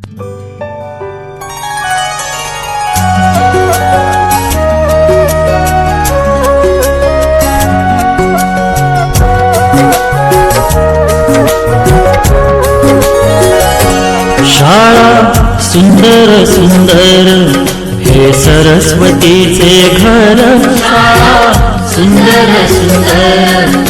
शाळा सुंदर सुंदर हे सरस्वतीचे घर. शाळा सुंदर सुंदर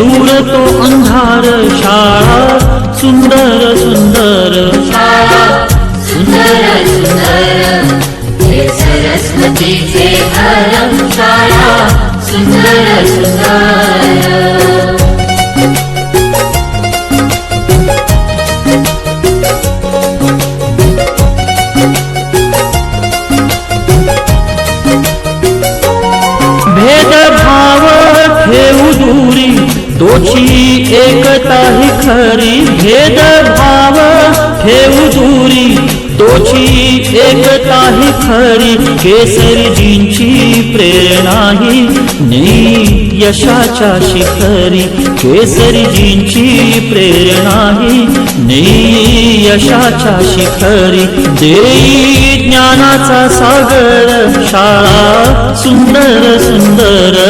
दूर तो अंधार शाळा सुंदर सुंदर शाळा. सुंदर सुंदर सरस्वतीचे शाळा. सुंदर सुंदर. भेदभाव ठेवू दूरी दोची एकता ही खरी भेद भाव ठेवू दूरी. दोची एकता ही खरी केसरीजींची प्रेरणा ही नी यशाच्या शिखरी केसरीजींची प्रेरणा ही नी यशाच्या शिखरी देई ज्ञानाचा सागर. शाळा सुंदर सुंदर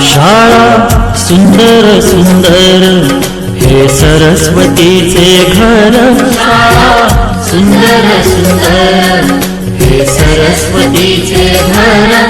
शाळा सुंदर सुंदर हे सरस्वतीचे घर. शाळा सुंदर सुंदर हे सरस्वतीचे घर